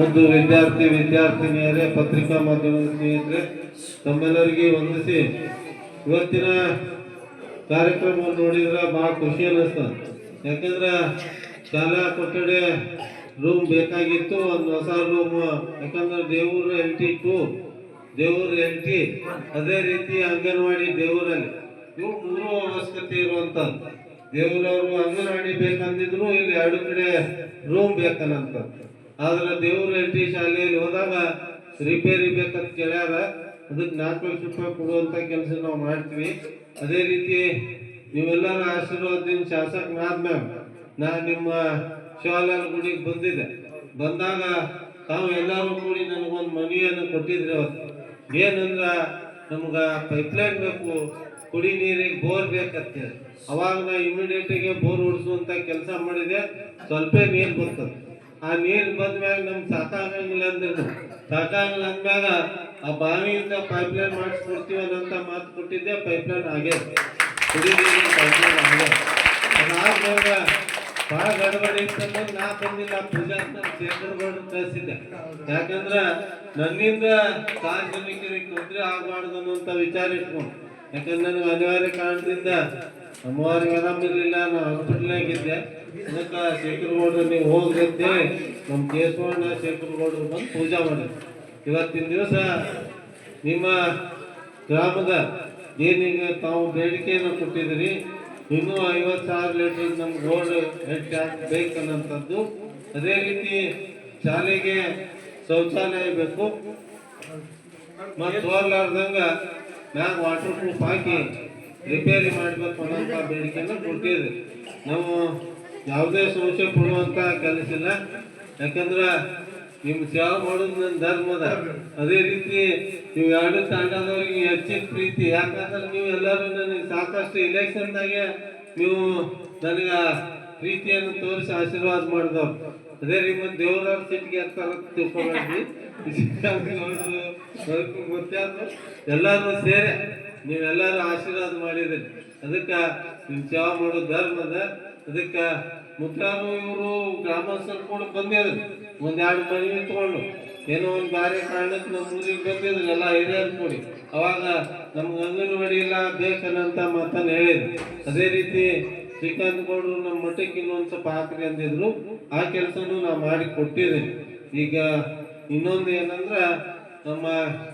ಒಂದು ವಿದ್ಯಾರ್ಥಿ ವಿದ್ಯಾರ್ಥಿನಿಯರೇ ಪತ್ರಿಕಾ ಮಾಧ್ಯಮದ ಸ್ನೇಹಿತರೆ, ತಮ್ಮೆಲ್ಲರಿಗೆ ವಂದಿಸಿ. ಇವತ್ತಿನ ಕಾರ್ಯಕ್ರಮವನ್ನು ನೋಡಿದ್ರೆ ಭಾಳ ಖುಷಿ ಅನ್ನಿಸ್ತದೆ ಯಾಕಂದ್ರೆ ಶಾಲಾ ಕೊಠಡಿ ರೂಮ್ ಬೇಕಾಗಿತ್ತು, ಒಂದು ಹೊಸ ರೂಮ್ ಯಾಕಂದ್ರೆ Devur L T to Devur L T ಅದೇ ರೀತಿ ಅಂಗನವಾಡಿ ದೇವರಲ್ಲಿ. ಇವು ಮೂರು ಅವಶ್ಯಕತೆ ಇರುವಂತದ್ದು ದೇವರವರು ಅಂಗನವಾಡಿ ಬೇಕಂದಿದ್ರು, ಇಲ್ಲಿ ಎರಡು ಕಡೆ ರೂಮ್ ಬೇಕನ್ನಂತ ಆದ್ರೆ ದೇವ್ರ ಎಲ್ಟಿ ಶಾಲೆಯಲ್ಲಿ ಹೋದಾಗ ರಿಪೇರಿ ಬೇಕಂತ ಕೇಳ್ಯಾರ. ಅದಕ್ಕೆ ನಾಲ್ಕು ಲಕ್ಷ ರೂಪಾಯಿ ಕೊಡುವಂತ ಕೆಲಸ ನಾವು ಮಾಡ್ತೀವಿ. ಅದೇ ರೀತಿ ನೀವೆಲ್ಲರ ಆಶೀರ್ವಾದದಿಂದ ಶಾಸಕನಾದ್ಮೇಲೆ ನಾ ನಿಮ್ಮ ಶಿವಾಲಯ ಗುಡಿಗೆ ಬಂದಿದ್ದೆ. ಬಂದಾಗ ತಾವು ಎಲ್ಲರೂ ಕೂಡಿ ನನಗೊಂದು ಮನವಿಯನ್ನು ಕೊಟ್ಟಿದ್ರಿ ಅವತ್ತು. ಏನಂದ್ರ ನಮ್ಗ ಪೈಪ್ಲೈನ್ ಬೇಕು, ಕುಡಿ ನೀರಿಗೆ ಬೋರ್ ಬೇಕಂತೇಳಿ. ಅವಾಗ ನಾ ಇಮಿಡಿಯೇಟಿಗೆ ಬೋರ್ ಹೊಡಿಸುವಂತ ಕೆಲಸ ಮಾಡಿದೆ. ಸ್ವಲ್ಪ ನೀರು ಬರ್ತದೆ. ಆ ನೀರು ಬಂದ್ಮ್ಯಾಗ ನಮ್ಗೆ ಸಾಕಾಗಂಗಿಲ್ಲ ಅಂದ್ರೆ ಸಾಕಾಗಲ್ಲ ಅಂದಾಗ ಆ ಬಾವಿಯಿಂದ ಪೈಪ್ಲೈನ್ ಮಾಡಿಸ್ಕೊಡ್ತೀವಿ ಅನ್ನೋಂಥ ಮಾತು ಕೊಟ್ಟಿದ್ದೆ ಪೈಪ್ ಲೈನ್ ಕುಡಿ ನೀರಿನ ಪೈಪ್ಲೈನ್ ಆಗ್ಯದ. ಅದಾದ್ಮೇಲೆ ಭಾಳ ಗಡಬಡಿ ಇತ್ತಂದ್ರೆ ನಾ ಬಂದಿಲ್ಲ ಪೂಜಾರ್ನ ಶೇಖರ್ಗೌಡ ಕಳಿಸಿದ್ದೆ. ಯಾಕಂದ್ರ ನನ್ನಿಂದ ಸಾರ್ವಜನಿಕರಿಗೆ ತೊಂದರೆ ಆಗಬಾರ್ದು ಅನ್ನೋಂಥ ವಿಚಾರ ಇಟ್ಕೊಂಡು, ಯಾಕಂದ್ರೆ ನನಗೆ ಅನಿವಾರ್ಯ ಕಾರಣದಿಂದ ಅಮ್ಮವಾರಿಗೆ ಆರಾಮಿರಲಿಲ್ಲ ನಾನು ಹಾಸ್ಪಿಟ್ಲ್ನಾಗ ಇದ್ದೆ ಅದಕ್ಕೆ ಶೇಖರ್ಗೌಡ್ರು ನೀವು ಹೋಗ್ರಂತೆ ನಮ್ಮ ಕೇಶವಣ್ಣ ಶೇಖರ್ಗೌಡ್ರು ಬಂದು ಪೂಜಾ ಮಾಡಿದ್ರು. ಇವತ್ತಿನ ದಿವಸ ನಿಮ್ಮ ಗ್ರಾಮದ ಏನೀಗ ತಾವು ಬೇಡಿಕೆಯನ್ನು ಕೊಟ್ಟಿದ್ದೀರಿ, ಇನ್ನೂ ಐವತ್ತು ಸಾವಿರ ಲೀಟರ್ ನಮ್ಮ ರೋಡ್ ಹೆಚ್ಚಾಗಬೇಕನ್ನಂಥದ್ದು ಅದೇ ರೀತಿ ಶಾಲೆಗೆ ಶೌಚಾಲಯ ಬೇಕು, ಮತ್ತು ಹೋಗ್ಲಾರ್ದಂಗ ಮ್ಯಾಗ ವಾಟರ್ ಪ್ರೂಫ್ ಹಾಕಿ ರಿಪೇರಿ ಮಾಡಬೇಕು ಅನ್ನೋಂಥ ಬೇಡಿಕೆಯನ್ನು ಕೊಟ್ಟಿದ್ದೆ ನಾವು ಯಾವುದೇ ಸಮಸ್ಯೆ ಕೊಡುವಂಥ ಕೆಲಸ ಇಲ್ಲ ಯಾಕಂದ್ರೆ ನಿಮ್ಮ ಸೇವೆ ಮಾಡೋದು ನನ್ನ ಧರ್ಮದ. ಅದೇ ರೀತಿ ನೀವು ಎರಡು ತಾಂಡದವ್ರಿಗೆ ಹೆಚ್ಚಿನ ಪ್ರೀತಿ. ಯಾಕಂದ್ರೆ ನೀವು ಎಲ್ಲರೂ ನನಗೆ ಸಾಕಷ್ಟು ಇಲೆಕ್ಷನ್ದಾಗೆ ನೀವು ನನಗೆ ಪ್ರೀತಿಯನ್ನು ತೋರಿಸಿ ಆಶೀರ್ವಾದ ಮಾಡಿದವ್ರು. ಅದೇ ರೀತಿ ಮತ್ತೆ ದೇವರ ಸಿಟ್ಟಿಗೆ ಅಂತ ತಿಳ್ಕೊಬೇಡ್ರಿ ಗೊತ್ತಾದ್ರು. ಎಲ್ಲರೂ ಸೇರಿ ನೀವೆಲ್ಲರೂ ಆಶೀರ್ವಾದ ಮಾಡಿದ್ರಿ. ಅದಕ್ಕೆ ನಿಮ್ಮ ಸೇವಾ ಮಾಡೋ ಧರ್ಮದ ಅದಕ್ಕೆ ಮುಖ್ಯನು ಇವರು ಗ್ರಾಮಸ್ಥರು ಕೂಡ ಬಂದಿದ್ರು. ಒಂದೆರಡು ಮನೆ ತಗೊಂಡು. ಏನೋ ಒಂದು ಬಾರಿ ಕಾರಣಕ್ಕೆ ನಮ್ಮ ಊರಿಗೆ ಬಂದಿದ್ರು ಎಲ್ಲ ಹಿರಿಯರು ಕೂಡಿ. ಅವಾಗ ನಮ್ಗೆ ಅಂಗನವಾಡಿ ಇಲ್ಲ ಬೇಕನ್ನಂತ ಮಾತನ್ನು ಹೇಳಿದ್ರು. ಅದೇ ರೀತಿ ಶ್ರೀಕಾಂತ್ ಗೌಡರು ನಮ್ಮ ಮಠಕ್ಕೆ ಇನ್ನೊಂದು ಸ್ವಲ್ಪ ಹಾಕ್ರಿ ಅಂದಿದ್ರು. ಆ ಕೆಲಸನೂ ನಾವು ಮಾಡಿ ಕೊಟ್ಟಿದ್ದೀನಿ ಈಗ ಇನ್ನೊಂದು ಏನಂದ್ರೆ ನಮ್ಮ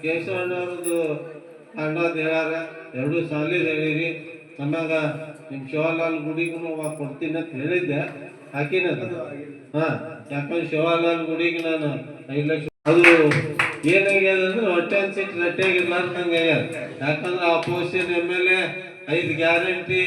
ಕೇಶವಣ್ಣವ್ರದ್ದು ತಾಂಡದ ಹೇಳ್ಯಾರ, ಎರಡು ಸಾಲಿ ಹೇಳಿರಿ ಆಮ್ಯಾಗ ನಿಮ್ಮ ಶಿವಲಾಲ್ ಗುಡಿಗೂ ಕೊಡ್ತೀನಿ ಅಂತ ಹೇಳಿದ್ದೆ ಹಾಕಿನದ ಹಾಂ, ಯಾಕಂದ್ರೆ ಶಿವಲಾಲ್ ಗುಡಿಗೆ ನಾನು ಐದು ಲಕ್ಷ ಅದು ಏನಾಗ್ಯದ ಅಂದ್ರೆ ಹೊಟ್ಟೆ ಅನ್ಸಿಟ್ಟು ಅಂತ ಆಗ್ಯದ. ಯಾಕಂದ್ರೆ ಅಪೋಸಿಷನ್ ಎಂ ಎಲ್ ಎ ಐದು ಗ್ಯಾರಂಟಿ,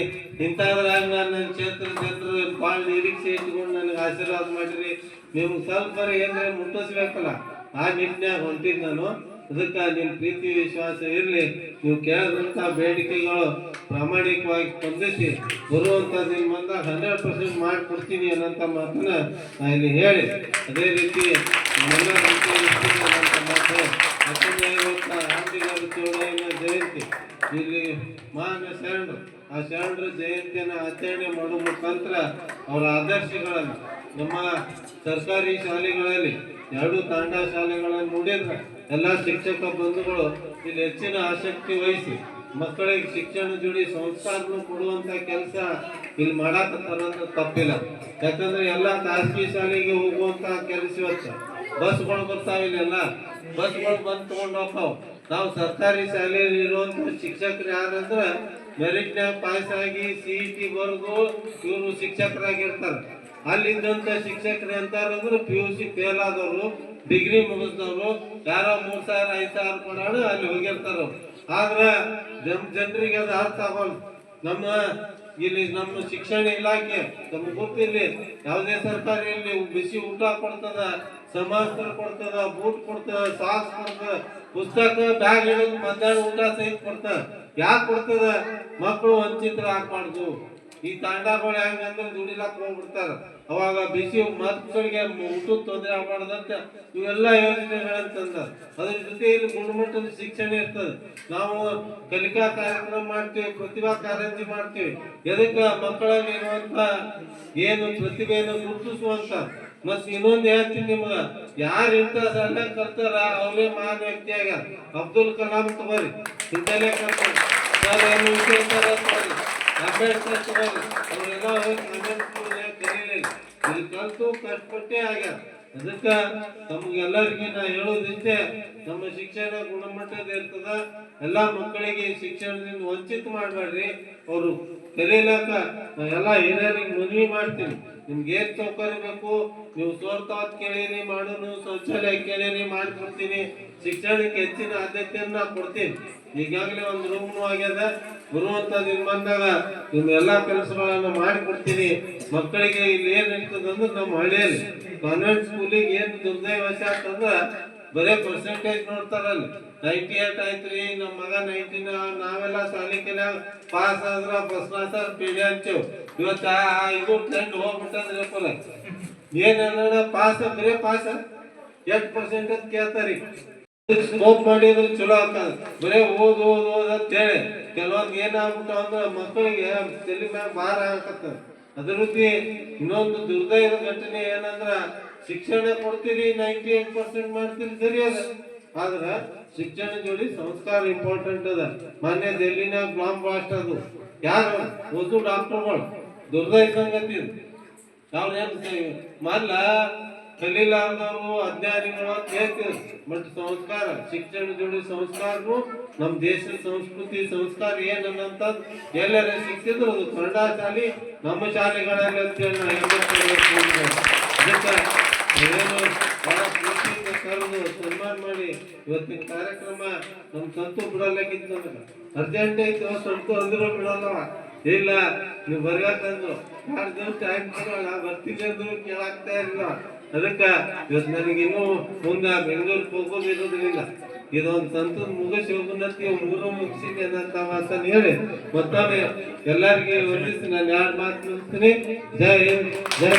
ಇಂಥದ್ರಾಗ ನಾನು ನನ್ನ ಕ್ಷೇತ್ರ ಜನರು ಭಾಳ ನಿರೀಕ್ಷೆ ಇಟ್ಕೊಂಡು ನನಗೆ ಆಶೀರ್ವಾದ ಮಾಡಿರಿ. ನಿಮ್ಗೆ ಸ್ವಲ್ಪ ಏನಾರ ಮುಟ್ಟಿಸ್ಬೇಕಲ್ಲ, ಆ ನಿಟ್ಟಿನಾಗ ಹೊಂಟಿದ್ದು ನಾನು. ಅದಕ್ಕೆ ನಿಮ್ಮ ಪ್ರೀತಿ, ವಿಶ್ವಾಸ ಇರಲಿ. ನೀವು ಕೇಳಿದಂಥ ಬೇಡಿಕೆಗಳು ಪ್ರಾಮಾಣಿಕವಾಗಿ ಸ್ಪಂದಿಸಿ. ಬರುವಂಥ ನಿಮ್ಮ ಬಂದ ಹಂಡ್ರೆಡ್ ಪರ್ಸೆಂಟ್ ಮಾಡಿಕೊಡ್ತೀನಿ ಅನ್ನೋಂಥ ಮಾತನ್ನ ನಾ ಇಲ್ಲಿ ಹೇಳಿ. ಅದೇ ರೀತಿ ಮಾತು. ಜಯಂತಿ. ಇಲ್ಲಿ ಮಾನ್ಯ ಶರಣರು, ಆ ಶರಣರ ಜಯಂತಿಯನ್ನು ಆಚರಣೆ ಮಾಡುವ ಮುಖಾಂತರ ಅವರ ಆದರ್ಶಗಳನ್ನು ನಮ್ಮ ಸರ್ಕಾರಿ ಶಾಲೆಗಳಲ್ಲಿ, ಎರಡು ತಾಂಡ ಶಾಲೆಗಳನ್ನು ನೋಡಿದ್ರೆ ಎಲ್ಲ ಶಿಕ್ಷಕ ಬಂಧುಗಳು ಇಲ್ಲಿ ಹೆಚ್ಚಿನ ಆಸಕ್ತಿ ವಹಿಸಿ ಮಕ್ಕಳಿಗೆ ಶಿಕ್ಷಣ ಜೋಡಿ ಸಂಸ್ಕಾರನು ಕೊಡುವಂತ ಕೆಲಸ ಇಲ್ಲಿ ಮಾಡಾಕತ್ತಾರಂದ್ರೆ ತಪ್ಪಿಲ್ಲ. ಯಾಕಂದ್ರೆ ಎಲ್ಲ ಖಾಸಗಿ ಶಾಲೆಗೆ ಹೋಗುವಂತ ಕೆಲಸ ಇವತ್ತು. ಬಸ್ಗಳು ಬರ್ತಾವ ಇಲ್ಲೆಲ್ಲ ಬಸ್ಗಳು ಬಂದು ತಗೊಂಡು ಹೋಗ್ತಾವ ನಾವು ಸರ್ಕಾರಿ ಶಾಲೆಯಲ್ಲಿ ಇರುವಂತ ಶಿಕ್ಷಕರು ಯಾರಂದ್ರೆ ಮೆರಿಟ್ನ್ಯಾಗ ಪಾಸ್ ಆಗಿ ಸಿ ಇ ಟಿ ಬರೆದು ಇವರು ಶಿಕ್ಷಕರಾಗಿರ್ತಾರೆ. ಅಲ್ಲಿದ್ದಂತ ಶಿಕ್ಷಕರು ಎಂತಾರಂದ್ರೆ ಪಿ ಯು ಸಿ ಫೇಲ್ ಆದವರು ಡಿಗ್ರಿ ಮುಗಿಸಿದವರು, ಯಾರೋ ಮೂರು ಸಾವಿರ, ಐದು ಸಾವಿರ ಕೊಡೋಣ ಅಲ್ಲಿ ಹೋಗಿರ್ತಾರ ಆದ್ರೆ ಜನ್, ಜನರಿಗೆ ಅದು ಅರ್ಥ ಆಗೋಲ್ಲ. ನಮ್ಮ ಇಲ್ಲಿ ನಮ್ಮ ಶಿಕ್ಷಣ ಇಲಾಖೆ, ನಮ್ಗೆ ಗೊತ್ತಿರಲಿ, ಯಾವುದೇ ಸರ್ಕಾರಿ ಇಲ್ಲಿ ಬಿಸಿ ಊಟ ಕೊಡ್ತದ ಸಮಾಸ್ತ್ರ ಕೊಡ್ತದ, ಬೂಟ್ ಕೊಡ್ತದ, ಸಾಸ್ ಕೊಡ್ತದ, ಪುಸ್ತಕ, ಬ್ಯಾಗ್ ಹಿಡಿದು ಮಧ್ಯಾಹ್ನ ಊಟ ಸಹಿತ ಕೊಡ್ತದ. ಯಾಕೆ ಕೊಡ್ತದ? ಮಕ್ಕಳು ವಂಚಿತರ ಆಗ್ಬಾರ್ದು. ಈ ತಾಂಡಾಗಳು ಹೆಂಗಂದ್ರೆ ದುಡಿಲಕ್ ಹೋಗ್ಬಿಡ್ತಾರ. ಅವಾಗ ಬಿಸಿ ಮಕ್ಕಳಿಗೆ ಊಟದ ತೊಂದರೆ ಆಗ್ಬಾರ್ದಂತ ಇವೆಲ್ಲ ಯೋಜನೆಗಳಂತಂದ ಅದ್ರ ಜೊತೆ ಇಲ್ಲಿ ಗುಣಮಟ್ಟದ ಶಿಕ್ಷಣ ಇರ್ತದೆ. ನಾವು ಕಲಿಕಾ ಕಾರ್ಯಕ್ರಮ ಮಾಡ್ತೀವಿ, ಪ್ರತಿಭಾ ಕಾರಂಜಿ ಮಾಡ್ತೀವಿ. ಎದಕ್ಕ ಮಕ್ಕಳಲ್ಲಿ ಇರುವಂತ ಏನು ಪ್ರತಿಭೆಯನ್ನು ಗುರುತಿಸುವಂತ ಮತ್ ಇನ್ನೊಂದ್ ಹೇಳ್ತೀನಿ ನಿಮ್ಗ. ಯಾರು ಇಂಥ ಸಣ್ಣ ಕರ್ತಾರ ಅವರೇ ಮಹಾನ್ ವ್ಯಕ್ತಿಯಾಗ ಅಬ್ದುಲ್ ಕಲಾಂ ತಗೋರಿ. ಇಂಥಲ್ಲೇ ಕಲ್ತಾರ ಸರ್ ಏನು ವಿಷಯ ಅಂತಾರ ತಗೋರಿ ಅಂಬೇಡ್ಕರ್ ತಗೋರಿ ಅವರೆಲ್ಲ ಇಲ್ಲಿ ಕಲ್ತು ಕಷ್ಟಪಟ್ಟೆ ಆಗ್ಯಾರ ಅದಕ್ಕ ತಮಗೆಲ್ಲರಿಗೆ ನಾ ಹೇಳೋದಿಷ್ಟೇ ನಮ್ಮ ಶಿಕ್ಷಣ ಗುಣಮಟ್ಟದ ಇರ್ತದ, ಎಲ್ಲಾ ಮಕ್ಕಳಿಗೆ ಶಿಕ್ಷಣದಿಂದ ವಂಚಿತ ಮಾಡಬೇಡ್ರಿ. ಅವರು ಕಲೀಲಾಕ ಎಲ್ಲಾ ಹಿರಿಯರಿಗೆ ಮನವಿ ಮಾಡ್ತೀನಿ. ನಿಮ್ಗೆ ಏನ್ ಸೌಕರ್ಯ ಬೇಕು, ನೀವು ಸೋರ್ತಾತ್ ಕೇಳಿರಿ, ಮಾಡೋನು ಶೌಚಾಲಯ ಕೇಳಿರಿ, ಮಾಡ್ಕೊಡ್ತೀನಿ. ಶಿಕ್ಷಣಕ್ಕೆ ಹೆಚ್ಚಿನ ಆದ್ಯತೆಯನ್ನ ಕೊಡ್ತೀನಿ. ಈಗಾಗಲೇ ಒಂದು ರೂಮ್ನು ಆಗ್ಯದ, ಬರುವಂತ ಬಂದಾಗ ನಿಮ್ ಎಲ್ಲಾ ಕೆಲಸಗಳನ್ನ ಮಾಡಿಕೊಡ್ತೀನಿ. ಮಕ್ಕಳಿಗೆ ಇಲ್ಲಿ ಏನ್ ಇರ್ತದಂದ್ರೆ ನಮ್ಮ ಹಳ್ಳಿಯಲ್ಲಿ ಕಾನ್ವೆಂಟ್ ಸ್ಕೂಲಿಗೆ ಏನ್ ದುರ್ದೈವಶ ಅಂತಂದ್ರ ಬರೇ ಪರ್ಸೆಂಟೇಜ್ ನೋಡ್ತಾರಲ್ಲ. ನೈಂಟಿ ಏಟ್ ಆಯ್ತ್ರಿ ನಮ್ಮ ಮಗ ನೈಂಟಿ ನಾವೆಲ್ಲ ಸಾಲಿಕಿನ ಪಾಸ್ ಆದ್ರ ಫಸ್ಟ್ ಕ್ಲಾಸ್ ಪೀಡಿ ಅಂತೇವ್ ಇವತ್ತ ಆ ಇದು ಟ್ರೆಂಡ್ ಹೋಗ್ಬಿಟ್ಟಂದ್ರೆ ಪುರ ಪಾಸ್ ಬರೇ ಪಾಸ್ ಎಷ್ಟ್ ಪರ್ಸೆಂಟ್ ಅಂತ ಕೇಳ್ತಾರಿ. ಸ್ಕೋಪ್ ಮಾಡಿದ್ರೆ ಚಲೋ ಆಗ್ತದ. ಬರೇ ಓದ್ ಓದ್ ಓದ್ ಅಂತ ಹೇಳಿ ಕೆಲವೊಂದ್ ಏನಾಗ್ಬಿಟ್ಟು ಅಂದ್ರೆ ಮಕ್ಕಳಿಗೆ ತಲೆ ಮ್ಯಾಗ ಭಾರ ಆಗಕತ್ತದ ಅದ್ರ ರೀತಿ ಇನ್ನೊಂದು ದುರ್ದೈವ ಘಟನೆ ಏನಂದ್ರ ಶಿಕ್ಷಣ ಕೊಡ್ತೀರಿ ನೈಂಟಿ ಏಟ್ ಪರ್ಸೆಂಟ್ ಮಾಡ್ತೀರಿ ಸರಿ ಅದ ಆದ್ರ ಶಿಕ್ಷಣ ಜೋಡಿ ಸಂಸ್ಕಾರ ಇಂಪಾರ್ಟೆಂಟ್ ಅದ. ಮೊನ್ನೆ ದೆಲ್ಲಿನ ಬಾಂಬ್ ಬ್ಲಾಸ್ಟ್ ಅದು ಯಾರು? ಓದು ಡಾಕ್ಟರ್ಗಳು ದುರ್ದೈವ ಸಂಗತಿ ಅವ್ರೇನು ಮೊದ್ಲ ಕಲೀಲಾರ್ದವ್ರು ಅಜ್ಞಾನಿಗಳು ಹೇಳ್ತೀವಿ ಬಟ್ ಸಂಸ್ಕಾರ, ಶಿಕ್ಷಣ ಜೋಡಿ ಸಂಸ್ಕಾರನು ನಮ್ಮ ದೇಶದ ಸಂಸ್ಕೃತಿ, ಸಂಸ್ಕಾರ ಏನಂತ ಎಲ್ಲರ ಸಿಕ್ಕಿದ್ರು ಅದು ಕನ್ನಡ ಶಾಲೆ ನಮ್ಮ ಶಾಲೆಗಳಲ್ಲಿ ಅದಕ್ಕೆ ಕರೆದು ಸನ್ಮಾನ ಮಾಡಿ ಇವತ್ತಿನ ಕಾರ್ಯಕ್ರಮ ನಮ್ಮ ಸಂತು ಬಿಡಲಾಗಿತ್ತು ನಮಗೆ ಅರ್ಜೆಂಟ್ ಐತೆ ಸಂತು ಅಂದ್ರೂ ಬಿಡಲ್ಲವ ಇಲ್ಲ, ನೀವು ಬರ್ಬೇಕಂದ್ರು ಎರಡು ದಿವಸ ಟೈಮ್ ಕೊಡೋಣ ಬರ್ತೀನಿ ಅಂದ್ರು ಕೇಳಾಗ್ತಾ ಇರಲಿಲ್ಲ. ಅದಕ್ಕ ಇವತ್ತು ನನಗೆ ಇನ್ನೂ ಮುಂದೆ ಬೆಂಗಳೂರಿಗೆ ಹೋಗೋದಿರೋದ್ರಿಂದ ಇದೊಂದು ಸಂತದ ಮುಗಿಸಿ ಹೋಗುನತ್ತಿ ಮೂರು ಮುಗಿಸಿದೆ ಅಂತ ಮಾತನ್ನು ಹೇಳಿ. ಮತ್ತೊಮ್ಮೆ ಎಲ್ಲರಿಗೆ ವಂದಿಸಿ, ನಾನು ಎರಡು ಮಾತು ಜೈ ಜೈ